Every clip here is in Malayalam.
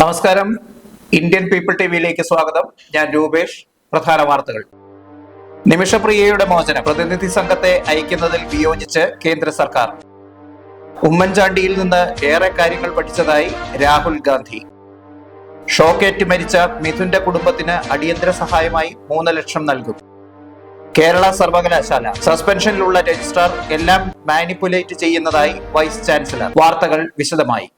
നമസ്കാരം. ഇന്ത്യൻ പീപ്പിൾ ടിവിയിലേക്ക് സ്വാഗതം. ഞാൻ രൂപേഷ്. പ്രധാന വാർത്തകൾ. നിമിഷപ്രിയയുടെ മോചനം. പ്രതിനിധി സംഘത്തെ അയക്കുന്നതിൽ വിയോജിച്ച് കേന്ദ്ര സർക്കാർ. ഉമ്മൻചാണ്ടിയിൽ നിന്ന് ഏറെ കാര്യങ്ങൾ പഠിച്ചതായി രാഹുൽ ഗാന്ധി. ഷോക്കേറ്റ് മരിച്ച മിഥുന്റെ കുടുംബത്തിന് അടിയന്തര സഹായമായി മൂന്ന് ലക്ഷം നൽകും. കേരള സർവകലാശാല. സസ്പെൻഷനിലുള്ള രജിസ്ട്രാർ എല്ലാം മാനിപ്പുലേറ്റ് ചെയ്യുന്നതായി വൈസ് ചാൻസലർ. വാർത്തകൾ വിശദമായി.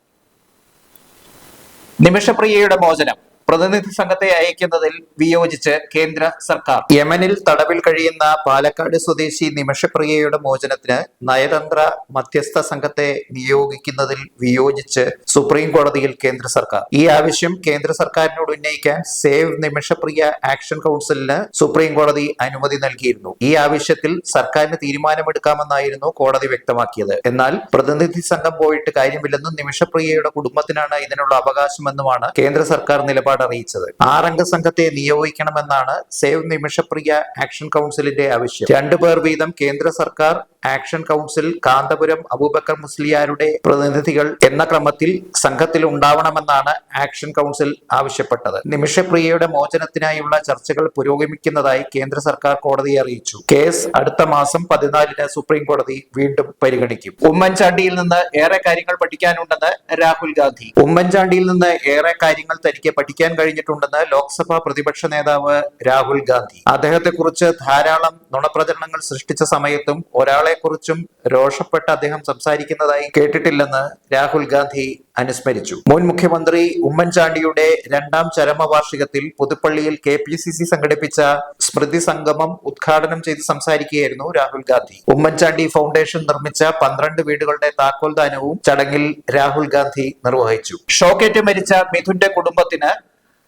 നിമിഷപ്രിയയുടെ മോചനം. പ്രതിനിധി സംഘത്തെ അയക്കുന്നതിൽ വിയോജിച്ച് കേന്ദ്ര സർക്കാർ. യമനിൽ തടവിൽ കഴിയുന്ന പാലക്കാട് സ്വദേശി നിമിഷപ്രിയയുടെ മോചനത്തിന് നയതന്ത്ര മധ്യസ്ഥ സംഘത്തെ നിയോഗിക്കുന്നതിൽ വിയോജിച്ച് സുപ്രീം കോടതിയിൽ കേന്ദ്ര സർക്കാർ. ഈ ആവശ്യം കേന്ദ്ര സർക്കാരിനോട് ഉന്നയിക്കാൻ സേവ് നിമിഷപ്രിയ ആക്ഷൻ കൗൺസിലിന് സുപ്രീം കോടതി അനുമതി നൽകിയിരുന്നു. ഈ ആവശ്യത്തിൽ സർക്കാരിന് തീരുമാനമെടുക്കാമെന്നായിരുന്നു കോടതി വ്യക്തമാക്കിയത്. എന്നാൽ പ്രതിനിധി സംഘം പോയിട്ട് കാര്യമില്ലെന്നും നിമിഷപ്രിയയുടെ കുടുംബത്തിനാണ് ഇതിനുള്ള അവകാശമെന്നുമാണ് കേന്ദ്ര സർക്കാർ നിലപാട്. അറിയിച്ചത് ആറംഗ സംഘത്തെ നിയോഗിക്കണമെന്നാണ് സേവ് നിമിഷപ്രിയ ആക്ഷൻ കൗൺസിലിന്റെ ആവശ്യം. രണ്ടു പേർ വീതം കേന്ദ്ര സർക്കാർ ആക്ഷൻ കൗൺസിൽ കാന്തപുരം അബൂബക്കർ മുസ്ലിയാരുടെ പ്രതിനിധികൾ എന്ന ക്രമത്തിൽ സംഘത്തിൽ ഉണ്ടാവണമെന്നാണ് ആക്ഷൻ കൗൺസിൽ ആവശ്യപ്പെട്ടത്. നിമിഷപ്രിയയുടെ മോചനത്തിനായുള്ള ചർച്ചകൾ പുരോഗമിക്കുന്നതായി കേന്ദ്ര സർക്കാർ കോടതിയെ അറിയിച്ചു. കേസ് അടുത്ത മാസം പതിനാലിന് സുപ്രീം കോടതി വീണ്ടും പരിഗണിക്കും. ഉമ്മൻചാണ്ടിയിൽ നിന്ന് ഏറെ കാര്യങ്ങൾ പഠിക്കാനുണ്ടെന്ന് രാഹുൽ ഗാന്ധി. ഉമ്മൻചാണ്ടിയിൽ നിന്ന് ഏറെ കാര്യങ്ങൾ തനിക്ക് പഠിക്കാൻ കഴിഞ്ഞിട്ടുണ്ടെന്ന് ലോക്സഭാ പ്രതിപക്ഷ നേതാവ് രാഹുൽ ഗാന്ധി. അദ്ദേഹത്തെക്കുറിച്ച് ധാരാളം നുണപ്രചരണങ്ങൾ സൃഷ്ടിച്ച സമയത്തും ഒരാളെ കുറിച്ചും രോഷപ്പെട്ട് അദ്ദേഹം സംസാരിക്കുന്നതായി കേട്ടിട്ടില്ലെന്ന് രാഹുൽ ഗാന്ധി അനുസ്മരിച്ചു. മുൻ മുഖ്യമന്ത്രി ഉമ്മൻചാണ്ടിയുടെ രണ്ടാം ചരമവാർഷികത്തിൽ പുതുപ്പള്ളിയിൽ കെ പി സി സി സംഘടിപ്പിച്ച സ്മൃതി സംഗമം ഉദ്ഘാടനം ചെയ്ത് സംസാരിക്കുകയായിരുന്നു രാഹുൽ ഗാന്ധി. ഉമ്മൻചാണ്ടി ഫൗണ്ടേഷൻ നിർമ്മിച്ച പന്ത്രണ്ട് വീടുകളുടെ താക്കോൽദാനവും ചടങ്ങിൽ രാഹുൽ ഗാന്ധി നിർവഹിച്ചു. ഷോക്കേറ്റ് മരിച്ച മിഥുന്റെ കുടുംബത്തിന്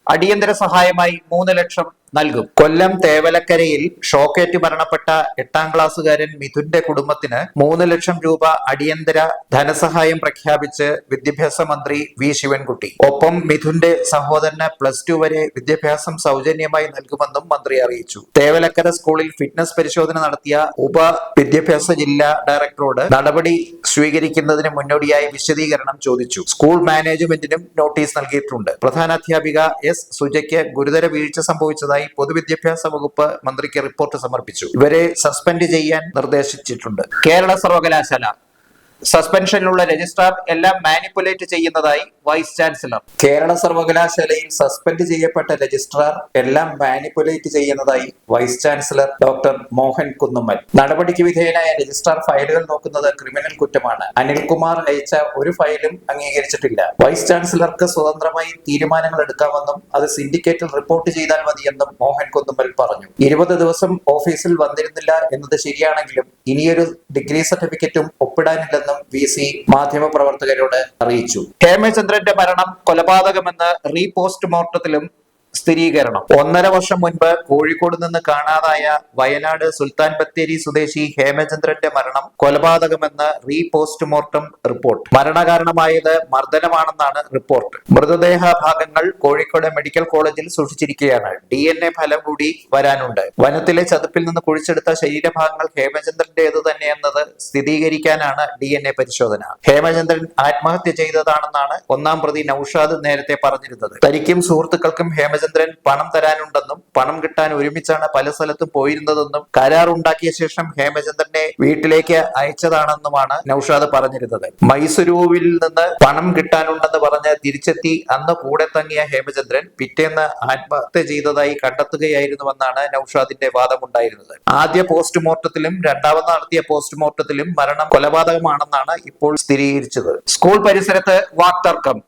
അടിയന്തര സഹായമായി മൂന്ന് ലക്ഷം നൽകും. കൊല്ലം തേവലക്കരയിൽ ഷോക്കേറ്റ് മരണപ്പെട്ട എട്ടാം ക്ലാസ്സുകാരൻ മിഥുന്റെ കുടുംബത്തിന് മൂന്ന് ലക്ഷം രൂപ അടിയന്തര ധനസഹായം പ്രഖ്യാപിച്ച് വിദ്യാഭ്യാസ മന്ത്രി വി. ശിവൻകുട്ടി. ഒപ്പം മിഥുന്റെ സഹോദരന് പ്ലസ് ടു വരെ വിദ്യാഭ്യാസം സൗജന്യമായി നൽകുമെന്നും മന്ത്രി അറിയിച്ചു. തേവലക്കര സ്കൂളിൽ ഫിറ്റ്നസ് പരിശോധന നടത്തിയ ഉപ വിദ്യാഭ്യാസ ജില്ലാ ഡയറക്ടറോട് നടപടി സ്വീകരിക്കുന്നതിന് മുന്നോടിയായി വിശദീകരണം ചോദിച്ചു. സ്കൂൾ മാനേജ്മെന്റിനും നോട്ടീസ് നൽകിയിട്ടുണ്ട്. പ്രധാനാധ്യാപിക എസ്. സുജയ്ക്ക് ഗുരുതര വീഴ്ച സംഭവിച്ചതായി പൊതുവിദ്യാഭ്യാസ വകുപ്പ് മന്ത്രിക്ക് റിപ്പോർട്ട് സമർപ്പിച്ചു. ഇവരെ സസ്പെൻഡ് ചെയ്യാൻ നിർദ്ദേശിച്ചിട്ടുണ്ട്. കേരള സർവകലാശാല സസ്പെൻഷനിലുള്ള രജിസ്ട്രാർ എല്ലാം മാനിപ്പുലേറ്റ് ചെയ്യുന്നതായി വൈസ് ചാൻസലർ കേരള സർവകലാശാലയിൽ സസ്പെൻഡ് ചെയ്യപ്പെട്ട രജിസ്ട്രാർ എല്ലാം മാനിപ്പുലേറ്റ് ചെയ്യുന്നതായി vice chancellor doctor Mohan Kunnummal. നടപടിക്ക് വിധേയനായ രജിസ്ട്രാർ ഫയലുകൾ നോക്കുന്നത് ക്രിമിനൽ കുറ്റമാണ്. അനിൽകുമാർ അയച്ച ഒരു ഫയലും അംഗീകരിച്ചിട്ടില്ല. വൈസ് ചാൻസലർക്ക് സ്വതന്ത്രമായി തീരുമാനങ്ങൾ എടുക്കാമെന്നും അത് സിൻഡിക്കേറ്റിൽ റിപ്പോർട്ട് ചെയ്താൽ മതിയെന്നും മോഹൻ കുന്നുമ്മൽ പറഞ്ഞു. ഇരുപത് ദിവസം ഓഫീസിൽ വന്നിരുന്നില്ല എന്നത് ശരിയാണെങ്കിലും ഇനിയൊരു ഡിഗ്രി സർട്ടിഫിക്കറ്റും ഒപ്പിടാനില്ലെന്നും വി സി മാധ്യമപ്രവർത്തകരോട് അറിയിച്ചു. ഹേമചന്ദ്രന്റെ മരണം കൊലപാതകമെന്ന് റീപോസ്റ്റ്മോർട്ടത്തിലും സ്ഥിരീകരണം ഒന്നര വർഷം മുൻപ് കോഴിക്കോട് നിന്ന് കാണാതായ വയനാട് സുൽത്താൻ ബത്തേരി സ്വദേശി ഹേമചന്ദ്രന്റെ മരണം കൊലപാതകമെന്ന് റീ പോസ്റ്റ്മോർട്ടം റിപ്പോർട്ട്. മരണകാരണമായത് മർദ്ദനമാണെന്നാണ് റിപ്പോർട്ട്. മൃതദേഹ ഭാഗങ്ങൾ കോഴിക്കോട് മെഡിക്കൽ കോളേജിൽ സൂക്ഷിച്ചിരിക്കുകയാണ്. ഡി എൻ എ ഫലം കൂടി വരാനുണ്ട്. വനത്തിലെ ചതുപ്പിൽ നിന്ന് കുഴിച്ചെടുത്ത ശരീരഭാഗങ്ങൾ ഹേമചന്ദ്രന്റേത് തന്നെയെന്നത് സ്ഥിരീകരിക്കാനാണ് ഡി എൻ എ പരിശോധന. ഹേമചന്ദ്രൻ ആത്മഹത്യ ചെയ്തതാണെന്നാണ് ഒന്നാം പ്രതി നൌഷാദ് നേരത്തെ പറഞ്ഞിരുന്നത്. തനിക്കും സുഹൃത്തുക്കൾക്കും ഹേമചന്ദ്രൻ പണം തരാനുണ്ടെന്നും പണം കിട്ടാൻ ഒരുമിച്ചാണ് പല സ്ഥലത്തും പോയിരുന്നതെന്നും കരാർ ഉണ്ടാക്കിയ ശേഷം ഹേമചന്ദ്രനെ വീട്ടിലേക്ക് അയച്ചതാണെന്നുമാണ് നൌഷാദ് പറഞ്ഞിരുന്നത്. മൈസൂരുവിൽ നിന്ന് പണം കിട്ടാനുണ്ടെന്ന് പറഞ്ഞ് തിരിച്ചെത്തി അന്ന് കൂടെ തങ്ങിയ ഹേമചന്ദ്രൻ പിറ്റേന്ന് ആത്മഹത്യ ചെയ്തതായി കണ്ടെത്തുകയായിരുന്നുവെന്നാണ് നൌഷാദിന്റെ വാദമുണ്ടായിരുന്നത്. ആദ്യ പോസ്റ്റ്മോർട്ടത്തിലും രണ്ടാമത് നടത്തിയ പോസ്റ്റ്മോർട്ടത്തിലും മരണം കൊലപാതകമാണെന്നാണ് ഇപ്പോൾ സ്ഥിരീകരിച്ചത്. സ്കൂൾ പരിസരത്ത് വാക്തർക്കം.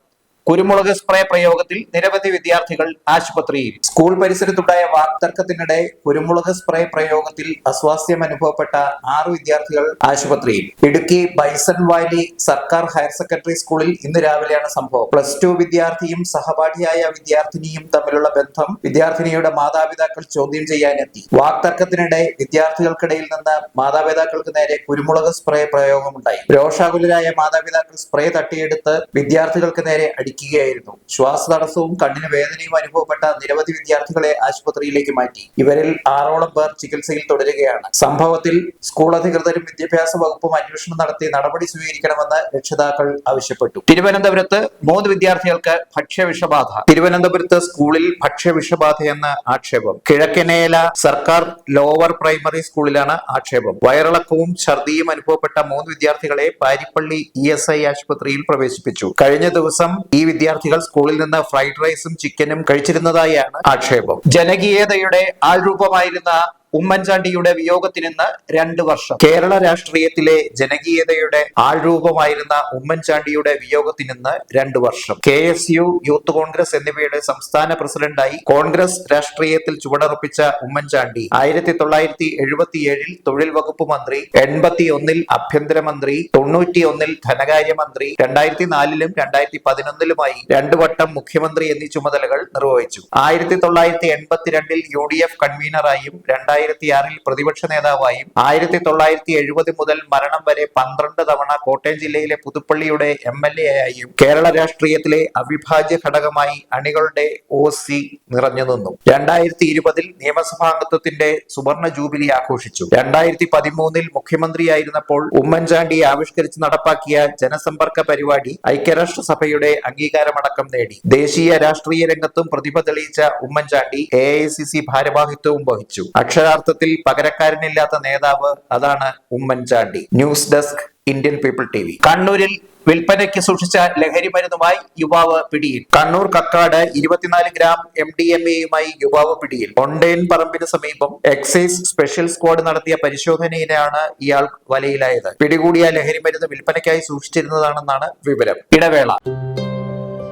കുരുമുളക് സ്പ്രേ പ്രയോഗത്തിൽ നിരവധി വിദ്യാർത്ഥികൾ ആശുപത്രിയിൽ. സ്കൂൾ പരിസരത്തുണ്ടായ വാക്തർക്കത്തിനിടെ കുരുമുളക് സ്പ്രേ പ്രയോഗത്തിൽ അസ്വാസ്ഥ്യം അനുഭവപ്പെട്ട ആറ് വിദ്യാർത്ഥികൾ ആശുപത്രിയിൽ. ഇടുക്കി ബൈസൺ വാലി സർക്കാർ ഹയർ സെക്കൻഡറി സ്കൂളിൽ ഇന്ന് രാവിലെയാണ് സംഭവം. പ്ലസ് ടു വിദ്യാർത്ഥിയും സഹപാഠിയായ വിദ്യാർത്ഥിനിയും തമ്മിലുള്ള ബന്ധം വിദ്യാർത്ഥിനിയുടെ മാതാപിതാക്കൾ ചോദ്യം ചെയ്യാനെത്തി. വാക്തർക്കത്തിനിടെ വിദ്യാർത്ഥികൾക്കിടയിൽ നിന്ന് മാതാപിതാക്കൾക്ക് നേരെ കുരുമുളക് സ്പ്രേ പ്രയോഗമുണ്ടായി. രോഷാകുലരായ മാതാപിതാക്കൾ സ്പ്രേ തട്ടിയെടുത്ത് വിദ്യാർത്ഥികൾക്ക് നേരെ അടിക്കുകയും ശ്വാസ തടസ്സവും കണ്ണിന് വേദനയും അനുഭവപ്പെട്ട നിരവധി വിദ്യാർത്ഥികളെ ആശുപത്രിയിലേക്ക് മാറ്റി. ഇവരിൽ ആറോളം പേർ ചികിത്സയിൽ തുടരുകയാണ്. സംഭവത്തിൽ സ്കൂൾ അധികൃതരും വിദ്യാഭ്യാസ വകുപ്പും അന്വേഷണം നടത്തി നടപടി സ്വീകരിക്കണമെന്ന് രക്ഷിതാക്കൾ ആവശ്യപ്പെട്ടു. തിരുവനന്തപുരത്ത് മൂന്ന് വിദ്യാർത്ഥികൾക്ക് ഭക്ഷ്യവിഷബാധ. തിരുവനന്തപുരത്ത് സ്കൂളിൽ ഭക്ഷ്യവിഷബാധയെന്ന് ആക്ഷേപം. കിഴക്കനേല സർക്കാർ ലോവർ പ്രൈമറി സ്കൂളിലാണ് ആക്ഷേപം. വയറിളക്കവും ഛർദിയും അനുഭവപ്പെട്ട മൂന്ന് വിദ്യാർത്ഥികളെ പാരിപ്പള്ളി ഇ എസ് ഐ ആശുപത്രിയിൽ പ്രവേശിപ്പിച്ചു. കഴിഞ്ഞ ദിവസം ഈ വിദ്യാർത്ഥികൾ സ്കൂളിൽ നിന്ന് ഫ്രൈഡ് റൈസും ചിക്കനും കഴിച്ചിരുന്നതായാണ് ആക്ഷേപം. ജനകീയതയുടെ ആൾരൂപമായിരുന്ന ഉമ്മൻചാണ്ടിയുടെ വിയോഗത്തിന് ഇന്ന് രണ്ട് വർഷം. കേരള രാഷ്ട്രീയത്തിലെ ജനകീയതയുടെ ആൾരൂപമായിരുന്ന ഉമ്മൻചാണ്ടിയുടെ വിയോഗത്തിന് ഇന്ന് രണ്ട് വർഷം. K S U youth Congress എന്നിവയുടെ സംസ്ഥാന പ്രസിഡന്റായി കോൺഗ്രസ് രാഷ്ട്രീയത്തിൽ ചുവടറപ്പിച്ച ഉമ്മൻചാണ്ടി ആയിരത്തി തൊള്ളായിരത്തി എഴുപത്തിയേഴിൽ തൊഴിൽ വകുപ്പ് മന്ത്രി എൺപത്തി ഒന്നിൽ ആഭ്യന്തരമന്ത്രി തൊണ്ണൂറ്റി ഒന്നിൽ ധനകാര്യമന്ത്രി രണ്ടായിരത്തി നാലിലും രണ്ടായിരത്തി പതിനൊന്നിലുമായി രണ്ടു വട്ടം മുഖ്യമന്ത്രി എന്നീ ചുമതലകൾ നിർവഹിച്ചു. ആയിരത്തി തൊള്ളായിരത്തി എൺപത്തിരണ്ടിൽ യു ഡി എഫ് കൺവീനറായും രണ്ടായിരത്തി ആറിൽ പ്രതിപക്ഷ നേതാവായും ആയിരത്തി തൊള്ളായിരത്തി എഴുപത് മുതൽ മരണം വരെ പന്ത്രണ്ട് തവണ കോട്ടയം ജില്ലയിലെ പുതുപ്പള്ളിയുടെ എം എൽ എ ആയും കേരള രാഷ്ട്രീയത്തിലെ അവിഭാജ്യ ഘടകമായി അണികളുടെ ഒ സി നിറഞ്ഞു നിന്നു രണ്ടായിരത്തി ഇരുപതിൽ നിയമസഭാംഗത്വത്തിന്റെ സുവർണ ജൂബിലി ആഘോഷിച്ചു. രണ്ടായിരത്തി പതിമൂന്നിൽ മുഖ്യമന്ത്രിയായിരുന്നപ്പോൾ ഉമ്മൻചാണ്ടി ആവിഷ്കരിച്ച് നടപ്പാക്കിയ ജനസമ്പർക്ക പരിപാടി ഐക്യരാഷ്ട്രസഭയുടെ അംഗീകാരമടക്കം നേടി. ദേശീയ രാഷ്ട്രീയ രംഗത്തും പ്രതിഭ തെളിയിച്ച Oommen Chandy A I C C ഭാരവാഹിത്വവും വഹിച്ചു. അക്ഷരാർത്ഥത്തിൽ പകരക്കാരനില്ലാത്ത നേതാവ് അതാണ് Oommen Chandy. News desk Indian people T കണ്ണൂരിൽ വിൽപ്പനയ്ക്ക് സൂക്ഷിച്ച ലഹരി മരുന്നുമായി യുവാവ് പിടിയിൽ. കണ്ണൂർ കക്കാട് ഇരുപത്തിനാല് ഗ്രാം എം ഡി എം എയുമായി യുവാവ് പിടിയിൽ. ഒണ്ടേൻ പറമ്പിന് സമീപം എക്സൈസ് സ്പെഷ്യൽ സ്ക്വാഡ് നടത്തിയ പരിശോധനയിലാണ് ഇയാൾ വലയിലായത്. പിടികൂടിയ ലഹരി മരുന്ന് വിൽപ്പനയ്ക്കായി സൂക്ഷിച്ചിരുന്നതാണെന്നാണ് വിവരം. ഇടവേള.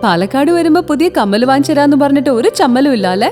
പാലക്കാട് വരുമ്പോ പുതിയ കമ്മൽ വാങ്ങിച്ചരാന്ന് പറഞ്ഞിട്ട് ഒരു ചമ്മലും ഇല്ല അല്ലെ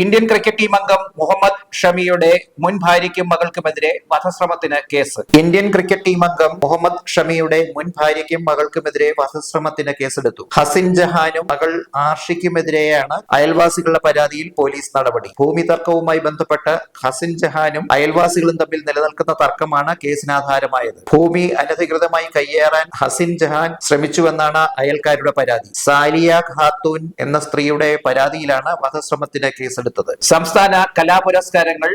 ഇന്ത്യൻ ക്രിക്കറ്റ് ടീം അംഗം മുഹമ്മദ് ഷമിയുടെ മുൻ ഭാര്യയ്ക്കും മകൾക്കുമെതിരെ വധശ്രമത്തിന് കേസ്. ഇന്ത്യൻ ക്രിക്കറ്റ് ടീം അംഗം മുഹമ്മദ് ഷമിയുടെ മുൻ ഭാര്യയ്ക്കും മകൾക്കുമെതിരെ വധശ്രമത്തിന് കേസെടുത്തു. ഹസിൻ ജഹാനും മകൾ ആർഷിക്കുമെതിരെയാണ് അയൽവാസികളുടെ പരാതിയിൽ പോലീസ് നടപടി. ഭൂമി തർക്കവുമായി ബന്ധപ്പെട്ട് ഹസിൻ ജഹാനും അയൽവാസികളും തമ്മിൽ നിലനിൽക്കുന്ന തർക്കമാണ് കേസിനാധാരമായത്. ഭൂമി അനധികൃതമായി കയ്യേറാൻ ഹസിൻ ജഹാൻ ശ്രമിച്ചുവെന്നാണ് അയൽക്കാരുടെ പരാതി. സാലിയ ഖാത്തൂൻ എന്ന സ്ത്രീയുടെ പരാതിയിലാണ് വധശ്രമത്തിന് കേസെടുത്തത്. സംസ്ഥാന കലാപുരസ്കാരങ്ങൾ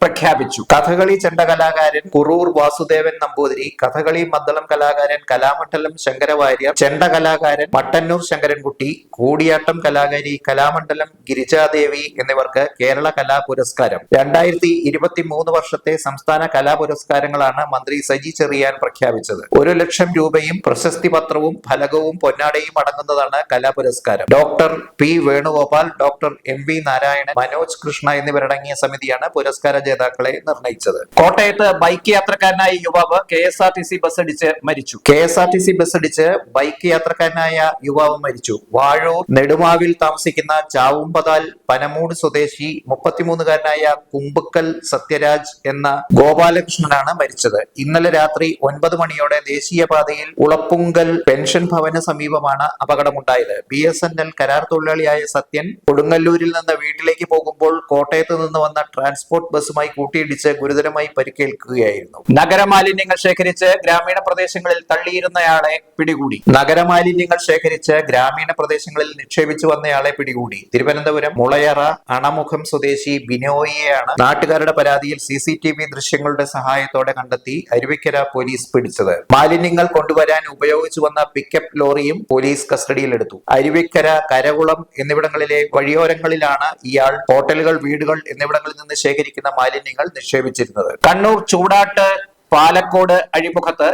പ്രഖ്യാപിച്ചു. കഥകളി ചെണ്ടകലാകാരൻ കുറൂർ വാസുദേവൻ നമ്പൂതിരി കഥകളി മദ്ദളം കലാകാരൻ കലാമണ്ഡലം ശങ്കരവാര്യർ ചെണ്ട കലാകാരൻ മട്ടന്നൂർ ശങ്കരൻകുട്ടി കൂടിയാട്ടം കലാകാരി കലാമണ്ഡലം ഗിരിജാദേവി എന്നിവർക്ക് കേരള കലാ പുരസ്കാരം. രണ്ടായിരത്തി ഇരുപത്തി മൂന്ന് വർഷത്തെ സംസ്ഥാന കലാ പുരസ്കാരങ്ങളാണ് മന്ത്രി സജി ചെറിയാൻ പ്രഖ്യാപിച്ചത്. ഒരു ലക്ഷം രൂപയും പ്രശസ്തി പത്രവും ഫലകവും പൊന്നാടയും അടങ്ങുന്നതാണ് കലാ പുരസ്കാരം. Doctor P Venugopal doctor M V Narayanan Manoj Krishna എന്നിവരടങ്ങിയ സമിതിയാണ് പുരസ്കാര ജേതാക്കളെ നിർണയിച്ചത്. കോട്ടയത്ത് ബൈക്ക് യാത്രക്കാരനായ യുവാവ് K S R T C bus അടിച്ച് മരിച്ചു. K S R T C bus അടിച്ച് ബൈക്ക് യാത്രക്കാരനായ യുവാവ് മരിച്ചു. വാഴൂർ നെടുമാവിൽ താമസിക്കുന്ന ചാവുമ്പതാൽ പനമൂട് സ്വദേശി മുപ്പത്തിമൂന്നുകാരനായ കുമ്പുക്കൽ സത്യരാജ് എന്ന ഗോപാലകൃഷ്ണനാണ് മരിച്ചത്. ഇന്നലെ രാത്രി ഒൻപത് മണിയോടെ ദേശീയപാതയിൽ ഉളപ്പുങ്കൽ പെൻഷൻ ഭവന സമീപമാണ് അപകടമുണ്ടായത്. ബി എസ് എൻ എൽ കരാർ തൊഴിലാളിയായ സത്യൻ കൊടുങ്ങല്ലൂരിൽ നിന്ന് വീട്ടിലേക്ക് പോകുമ്പോൾ കോട്ടയത്ത് നിന്ന് വന്ന ട്രാൻസ്പോർട്ട് ബസ്സുമായി കൂട്ടിയിടിച്ച് ഗുരുതരമായി പരിക്കേൽക്കുകയായിരുന്നു. നഗരമാലിന്യങ്ങൾ ശേഖരിച്ച് ഗ്രാമീണ പ്രദേശങ്ങളിൽ തള്ളിയിരുന്നയാളെ പിടികൂടി. നഗരമാലിന്യങ്ങൾ ശേഖരിച്ച് ഗ്രാമീണ പ്രദേശങ്ങളിൽ നിക്ഷേപിച്ചു വന്നയാളെ പിടികൂടി. തിരുവനന്തപുരം മുളയറ അണമുഖം സ്വദേശി ബിനോയിയെയാണ് നാട്ടുകാരുടെ പരാതിയിൽ സി സി ടി വി ദൃശ്യങ്ങളുടെ സഹായത്തോടെ കണ്ടെത്തി അരുവിക്കര പോലീസ് പിടിച്ചത്. മാലിന്യങ്ങൾ കൊണ്ടുവരാൻ ഉപയോഗിച്ചു വന്ന പിക്കപ്പ് ലോറിയും പോലീസ് കസ്റ്റഡിയിലെടുത്തു. അരുവിക്കര കരകുളം എന്നിവിടങ്ങളിലെ വഴിയോരങ്ങളിലാണ് ഇയാൾ ഹോട്ടലുകൾ വീടുകൾ എന്നിവിടങ്ങളിൽ നിന്ന് ശേഖരിക്കുന്ന മാലിന്യങ്ങൾ നിക്ഷേപിച്ചിരുന്നത്. കണ്ണൂർ ചൂടാട്ട് പാലക്കോട് അഴിമുഖത്ത്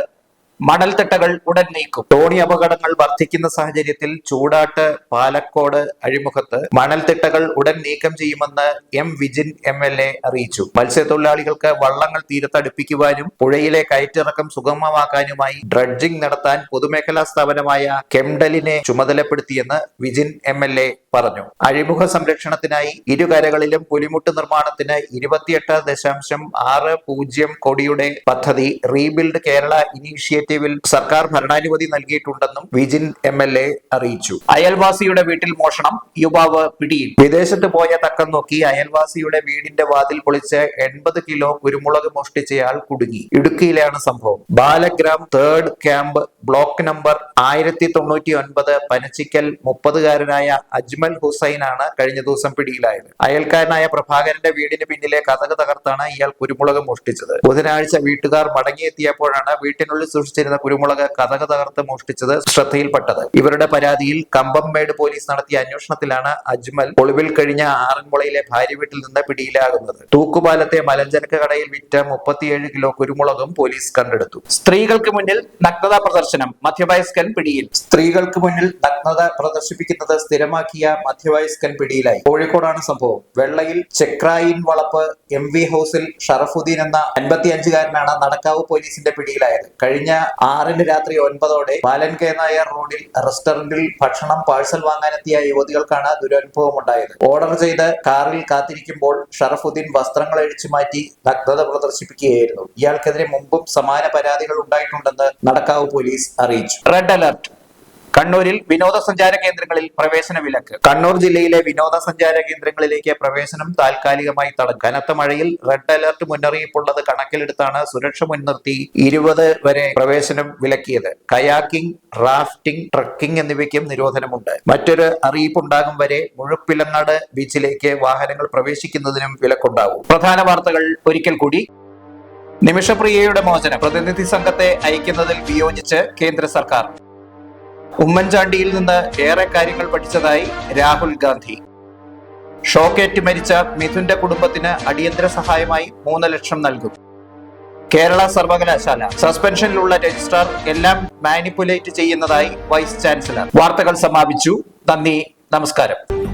മണൽത്തിട്ടകൾ ഉടൻ നീക്കും. തോണി അപകടങ്ങൾ വർദ്ധിക്കുന്ന സാഹചര്യത്തിൽ ചൂടാട്ട് പാലക്കോട് അഴിമുഖത്ത് മണൽത്തിട്ടകൾ ഉടൻ നീക്കം ചെയ്യുമെന്ന് M Vijin M L A അറിയിച്ചു. മത്സ്യത്തൊഴിലാളികൾക്ക് വള്ളങ്ങൾ തീരത്തടുപ്പിക്കുവാനും പുഴയിലെ കയറ്റിറക്കം സുഗമമാക്കാനുമായി ഡ്രഡ്ജിംഗ് നടത്താൻ പൊതുമേഖലാ സ്ഥാപനമായ കെംഡലിനെ ചുമതലപ്പെടുത്തിയെന്ന് വിജിൻ എം എൽ എ പറഞ്ഞു. അഴിമുഖ സംരക്ഷണത്തിനായി ഇരുകരകളിലും പുലിമുട്ട് നിർമ്മാണത്തിന് ഇരുപത്തിയെട്ട് ദശാംശം ആറ് പൂജ്യം കോടിയുടെ പദ്ധതി റീബിൽഡ് കേരള ഇനീഷ്യേറ്റീവിൽ സർക്കാർ ഭരണാനുമതി നൽകിയിട്ടുണ്ടെന്നും വിജിൻ എം എൽ എ അറിയിച്ചു. അയൽവാസിയുടെ വീട്ടിൽ മോഷണം യുവാവ് പിടിയിൽ. വിദേശത്ത് പോയ തക്കം നോക്കി അയൽവാസിയുടെ വീടിന്റെ വാതിൽ പൊളിച്ച് എൺപത് കിലോ കുരുമുളക് മോഷ്ടിച്ചയാൾ കുടുങ്ങി. ഇടുക്കിയിലാണ് സംഭവം. Balagram third camp block number ആയിരത്തി തൊണ്ണൂറ്റി ഒൻപത് പനച്ചിക്കൽ മുപ്പതുകാരനായ അജ്മൽ ആണ് കഴിഞ്ഞ ദിവസം പിടിയിലായത്. അയൽക്കാരനായ പ്രഭാകരന്റെ വീടിന് പിന്നിലെ കഥക് തകർത്താണ് ഇയാൾ കുരുമുളക് മോഷ്ടിച്ചത്. ബുധനാഴ്ച വീട്ടുകാർ മടങ്ങിയെത്തിയപ്പോഴാണ് വീട്ടിനുള്ളിൽ സൂക്ഷിച്ചിരുന്ന കുരുമുളക് കഥക് തകർത്ത് മോഷ്ടിച്ചത് ശ്രദ്ധയിൽപ്പെട്ടത്. ഇവരുടെ പരാതിയിൽ കമ്പംമേട് പോലീസ് നടത്തിയ അന്വേഷണത്തിലാണ് അജ്മൽ ഒളിവിൽ കഴിഞ്ഞ ആറന്മുളയിലെ ഭാര്യ വീട്ടിൽ നിന്ന് പിടിയിലാകുന്നത്. തൂക്കുപാലത്തെ മലഞ്ചരക്ക് കടയിൽ വിറ്റ മുപ്പത്തിയേഴ് കിലോ കുരുമുളകും പോലീസ് കണ്ടെടുത്തു. സ്ത്രീകൾക്ക് മുന്നിൽ നഗ്നതാ പ്രദർശനം. മധ്യവയസ്കൻ പിടിയിൽ. സ്ത്രീകൾക്ക് മുന്നിൽ നഗ്നത പ്രദർശിപ്പിക്കുന്നത് സ്ഥിരമാക്കിയ മധ്യവയസ്കൻ പിടിയിലായി. കോഴിക്കോടാണ് സംഭവം. വെള്ളയിൽ ചെക്രായിൻ വളപ്പ് എം വി ഹൗസിൽ ഷറഫുദ്ദീൻ എന്ന അൻപത്തിയഞ്ചുകാരനാണ് നടക്കാവ് പോലീസിന്റെ പിടിയിലായത്. കഴിഞ്ഞ ആറിന് രാത്രി ഒൻപതോടെ ബാലൻ കെ നായർ റോഡിൽ റെസ്റ്റോറന്റിൽ ഭക്ഷണം പാഴ്സൽ വാങ്ങാനെത്തിയ യുവതികൾക്കാണ് ദുരനുഭവം ഉണ്ടായത് ഓർഡർ ചെയ്ത് കാറിൽ കാത്തിരിക്കുമ്പോൾ ഷറഫുദ്ദീൻ വസ്ത്രങ്ങൾ അഴിച്ചു മാറ്റി നഗ്നത പ്രദർശിപ്പിക്കുകയായിരുന്നു. ഇയാൾക്കെതിരെ മുമ്പും സമാന പരാതികൾ ഉണ്ടായിട്ടുണ്ടെന്ന് നടക്കാവ് പോലീസ് അറിയിച്ചു. റെഡ് അലർട്ട് കണ്ണൂരിൽ വിനോദസഞ്ചാര കേന്ദ്രങ്ങളിൽ പ്രവേശന വിലക്ക്. കണ്ണൂർ ജില്ലയിലെ വിനോദസഞ്ചാര കേന്ദ്രങ്ങളിലേക്ക് പ്രവേശനം താൽക്കാലികമായി തടഞ്ഞു കനത്ത മഴയിൽ റെഡ് അലർട്ട് മുന്നറിയിപ്പുള്ളത് കണക്കിലെടുത്താണ് സുരക്ഷ മുൻനിർത്തി ഇരുപത് വരെ പ്രവേശനം വിലക്കിയത്. കയാക്കിംഗ് റാഫ്റ്റിംഗ് ട്രക്കിംഗ് എന്നിവയ്ക്കും നിരോധനമുണ്ട്. മറ്റൊരു അറിയിപ്പുണ്ടാകും വരെ മുഴുപ്പിലങ്ങാട് ബീച്ചിലേക്ക് വാഹനങ്ങൾ പ്രവേശിക്കുന്നതിനും വിലക്കുണ്ടാവും പ്രധാന വാർത്തകൾ ഒരിക്കൽ കൂടി. നിമിഷപ്രിയയുടെ മോചനം പ്രതിനിധി സംഘത്തെ അയക്കുന്നതിൽ വിയോജിച്ച് കേന്ദ്ര സർക്കാർ. ഉമ്മൻചാണ്ടിയിൽ നിന്ന് ഏറെ കാര്യങ്ങൾ പഠിച്ചതായി രാഹുൽ ഗാന്ധി. ഷോക്കേറ്റ് മരിച്ച മിഥുന്റെ കുടുംബത്തിന് അടിയന്തര സഹായമായി മൂന്ന് ലക്ഷം നൽകും. കേരള സർവകലാശാല സസ്പെൻഷനിലുള്ള രജിസ്ട്രാർ എല്ലാം മാനിപ്പുലേറ്റ് ചെയ്യുന്നതായി വൈസ് ചാൻസലർ. വാർത്തകൾ സമാപിച്ചു. നന്ദി. നമസ്കാരം.